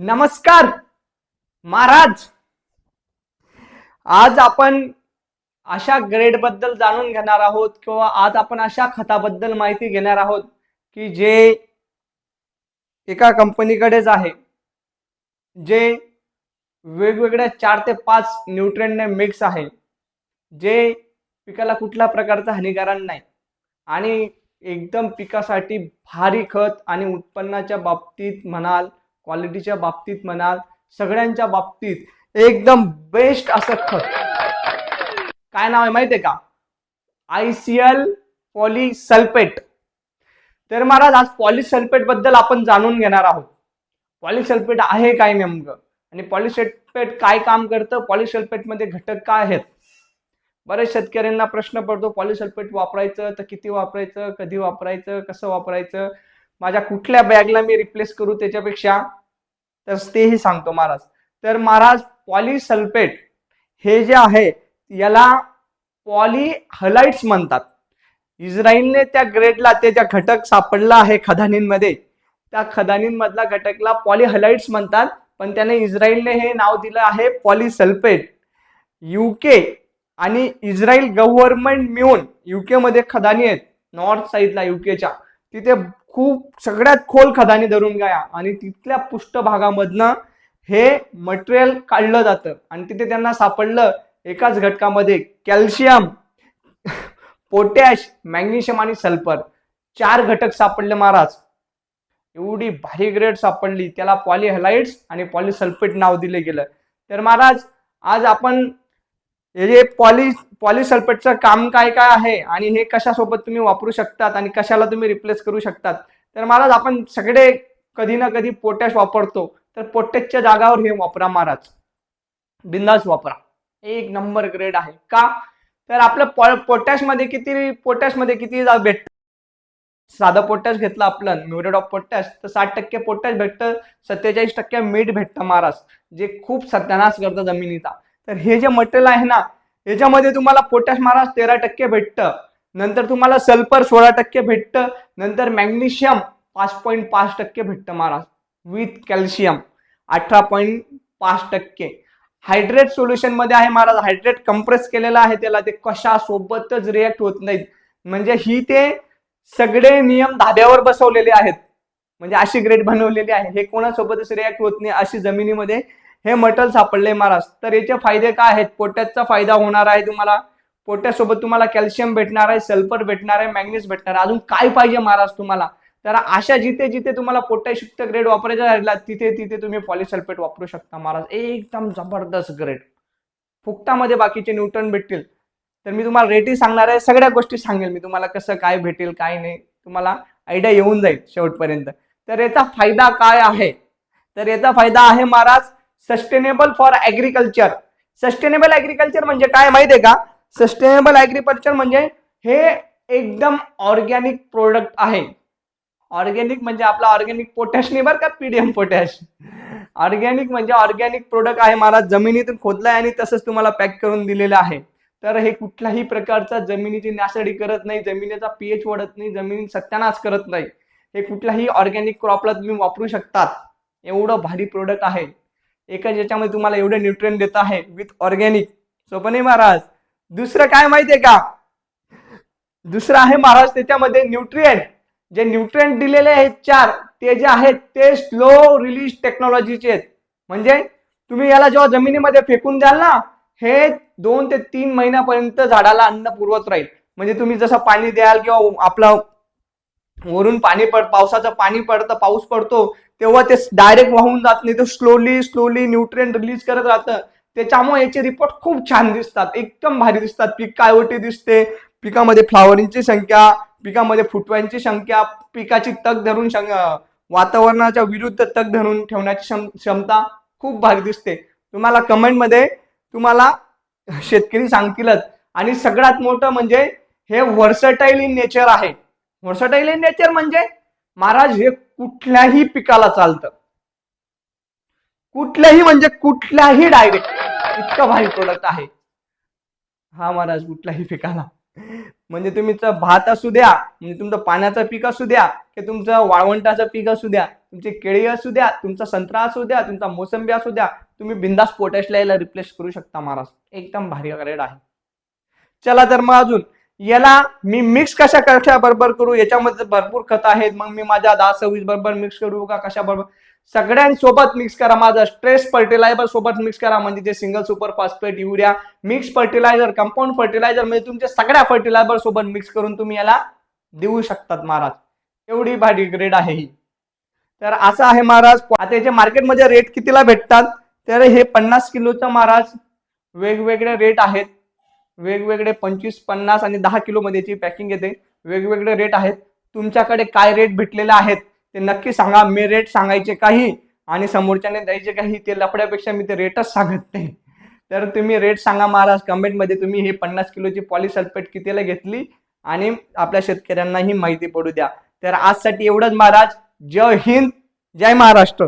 नमस्कार महाराज. आज आपण अशा ग्रेडबद्दल जाणून घेणार आहोत किंवा आज आपण अशा खताबद्दल माहिती घेणार आहोत की जे एका कंपनीकडेच आहे जे वेगवेगळ्या चार ते पाच न्यूट्रेंटने मिक्स आहे जे पिकाला कुठल्या प्रकारचं हानिकारक नाही आणि एकदम पिकासाठी भारी खत आणि उत्पन्नाच्या बाबतीत म्हणाल क्वालिटीच्या बाबतीत म्हणाल सगळ्यांच्या बाबतीत एकदम बेस्ट असं खत. काय नाव आहे माहिती आहे का? I C L polysulphate. तर महाराज आज पॉलिसल्फेटबद्दल आपण जाणून घेणार आहोत. पॉलिसल्फेट आहे काय नेमकं? आणि पॉलिसल्फेट काय काम करतं? पॉलिसल्फेटमध्ये घटक काय आहेत? बरेच शेतकऱ्यांना प्रश्न पडतो पॉलिसल्फेट वापरायचं तर किती वापरायचं कधी वापरायचं कसं वापरायचं? माझ्या कुठल्या बॅगला मी रिप्लेस करू त्याच्यापेक्षा? तर तेही सांगतो महाराज. तर महाराज पॉलिसल्फेट हे जे आहे याला पॉलिहलाइट्स म्हणतात. इस्रायलने त्या ग्रेडला ते ज्या घटक सापडला आहे खदानींमध्ये त्या खदानींमधला घटकला पॉलिहलाइट्स म्हणतात. पण त्याने इस्रायलने हे नाव दिलं आहे पॉलिसल्फेट. युके आणि इस्रायल गव्हर्नमेंट मिळून युकेमध्ये खदानी आहेत नॉर्थ साईडला युकेच्या तिथे खूप सगळ्यात खोल खदानी धरून गया. आणि तिथल्या पृष्ठभागामधनं हे मटेरियल काढलं जातं. आणि तिथे त्यांना सापडलं एकाच घटकामध्ये कॅल्शियम पोटॅश मॅग्नेशियम आणि सल्फर. चार घटक सापडले महाराज. एवढी भारी ग्रेड सापडली. त्याला पॉलिहलाइट्स आणि पॉलिसल्फेट नाव दिले गेलं. तर महाराज आज आपण हे जे पॉली पॉलिसल्फेटचं काम काय काय आहे आणि हे कशासोबत तुम्ही वापरू शकतात आणि कशाला तुम्ही रिप्लेस करू शकतात? तर महाराज आपण सगळे कधी ना कधी पोटॅश वापरतो. तर पोटॅशच्या जागावर हे वापरा महाराज. बिंदास वापरा. एक नंबर ग्रेड आहे. का? तर आपलं पॉ पोटॅशमध्ये किती पोटॅशमध्ये किती जा- भेटतं साधं पोटॅश घेतलं आपलं म्युरेट ऑफ पोटॅश तर साठ टक्के पोटॅश भेटतं सत्तेचाळीस टक्के मीठ भेटतं महाराज जे खूप सत्यानाश करतं जमिनीचा. तर हे जे मटेरियल आहे ना याच्यामध्ये तुम्हाला पोटॅश महाराज तेरा टक्के भेटतं. नंतर तुम्हाला सल्फर सोळा टक्के भेटतं. नंतर मॅग्नेशियम पाच पॉईंट पाच टक्के भेटतं महाराज. विथ कॅल्शियम अठरा पॉईंट पाच टक्के. हायड्रेट सोल्युशनमध्ये आहे महाराज. हायड्रेट कंप्रेस केलेलं आहे त्याला. ते कशासोबतच रिॲक्ट होत नाहीत. म्हणजे ही ते सगळे नियम धाब्यावर बसवलेले आहेत. म्हणजे अशी ग्रेड बनवलेली आहे. हे कोणासोबतच रिॲक्ट होत नाही अशी जमिनीमध्ये हे मटल सापडले महाराज. तर याचे फायदे काय आहेत? पोटॅशचा फायदा होणार आहे तुम्हाला. पोट्यासोबत तुम्हाला कॅल्शियम भेटणार आहे सल्फर भेटणार आहे मॅग्नेस भेटणार आहे. अजून काय पाहिजे महाराज तुम्हाला? तर अशा जिथे जिथे तुम्हाला पोटॅशयुक्त ग्रेड वापरायचा राहिला तिथे तिथे तुम्ही पॉलिसल्फेट वापरू शकता महाराज. एकदम जबरदस्त ग्रेड फुकटामध्ये बाकीचे न्यूटन भेटतील. तर मी तुम्हाला रेटही सांगणार आहे. सगळ्या गोष्टी सांगेल मी तुम्हाला कसं काय भेटेल काय नाही. तुम्हाला आयडिया येऊन जाईल शेवटपर्यंत. तर याचा फायदा काय आहे? तर याचा फायदा आहे Maharaj sustainable for agriculture sustainable agriculture म्हणजे काय माहिती आहे का? सस्टेनेबल ऍग्रीकल्चर म्हणजे हे एकदम ऑर्गॅनिक प्रोडक्ट आहे. ऑर्गॅनिक म्हणजे आपला ऑर्गॅनिक पोटॅश नाही बरं का? पीडीएम पोटॅश ऑर्गॅनिक म्हणजे ऑर्गॅनिक प्रोडक्ट आहे मला जमिनीतून खोदलाय आणि तसंच तुम्हाला पॅक करून दिलेलं आहे. तर हे कुठल्याही प्रकारचा जमिनीची नासाडी करत नाही जमिनीचा पीएच वाढत नाही जमिनी सत्यानाश करत नाही. हे कुठल्याही ऑर्गॅनिक क्रॉपला तुम्ही वापरू शकतात. एवढं भारी प्रोडक्ट आहे. एका ज्याच्यामध्ये तुम्हाला एवढे न्यूट्रिएंट देत आहे विथ ऑर्गॅनिक सोपने महाराज. दुसरं काय माहितीये का? दुसरं आहे महाराज त्याच्यामध्ये न्यूट्रिएंट जे न्यूट्रिएंट दिलेले आहेत चार ते जे आहेत ते स्लो रिलीज टेक्नॉलॉजीचे आहेत. म्हणजे तुम्ही याला जेव्हा जमिनीमध्ये फेकून द्याल ना हे दोन ते तीन महिन्यापर्यंत झाडाला अन्न पुरवत राहील. म्हणजे तुम्ही जसं पाणी द्याल किंवा आपलं वरून पाणी पड पावसाचं पाणी पडतं पाऊस पडतो तेव्हा ते डायरेक्ट वाहून जात नाही. ते स्लोली स्लोली न्यूट्रिएंट रिलीज करत राहतं. त्याच्यामुळे याचे रिपोर्ट खूप छान दिसतात. एकदम भारी दिसतात. पीक कायवटी दिसते. पिकामध्ये फ्लावरिंगची संख्या पिकामध्ये फुटव्यांची संख्या पिकाची तग धरून वातावरणाच्या विरुद्ध तग धरून ठेवण्याची क्षम- क्षमता खूप भारी दिसते. तुम्हाला कमेंटमध्ये तुम्हाला शेतकरी सांगतीलच. आणि सगळ्यात मोठं म्हणजे हे व्हर्सटाईल इन नेचर आहे. व्हर्सटाईल इन नेचर म्हणजे महाराज हे कुठल्याही पिकाला चालतं. कुठल्याही म्हणजे कुठल्याही डायरेक्ट इतकं भारी प्रोडक्ट आहे. हा महाराज कुठल्याही पिकाला. म्हणजे तुमचं भात असू द्या म्हणजे तुमचं पाण्याचं पीक असू द्या की तुमचं वाळवंटाचं पीक असू द्या तुमची केळी असू द्या तुमचा संत्रा असू द्या तुमचा मोसंबी असू द्या तुम्ही बिंदास पोटॅशला रिप्लेस करू शकता महाराज. एकदम भारी ग्रेड आहे. चला तर मग अजून याला मी मिक्स कशा कशा बरोबर करू? याच्यामध्ये भरपूर खत आहेत. मग मी माझ्या दहा सव्वीस बरोबर मिक्स करू का कशा बरोबर? सगळ्यांसोबत मिक्स करा माझं. स्ट्रेस फर्टिलायझर सोबत मिक्स करा. म्हणजे जे single super phosphate urea mix fertiliser compound fertiliser म्हणजे तुमच्या सगळ्या फर्टिलायझर सोबत मिक्स करून तुम्ही याला देऊ शकतात महाराज. एवढी भारी ग्रेड आहे ही. तर असं आहे महाराज. आता याचे मार्केटमध्ये रेट कितीला भेटतात? तर हे पन्नास किलोचं महाराज वेगवेगळे रेट आहेत. वेगवेगळे पंचवीस पन्नास आणि दहा किलोमध्ये याची पॅकिंग येते. वेगवेगळे रेट आहेत. तुमच्याकडे काय रेट भेटलेले आहेत ते नक्की सांगा. मी रेट सांगायचे काही आणि समोरच्याने द्यायचे काही ते लफड्यापेक्षा मी ते रेटच सांगत नाही. तर तुम्ही रेट सांगा महाराज. कमेंटमध्ये तुम्ही हे पन्नास किलोची पॉलिसल्फेट कितीला घेतली आणि आपल्या शेतकऱ्यांनाही माहिती पडू द्या. तर आजसाठी एवढंच महाराज. जय हिंद. जय महाराष्ट्र.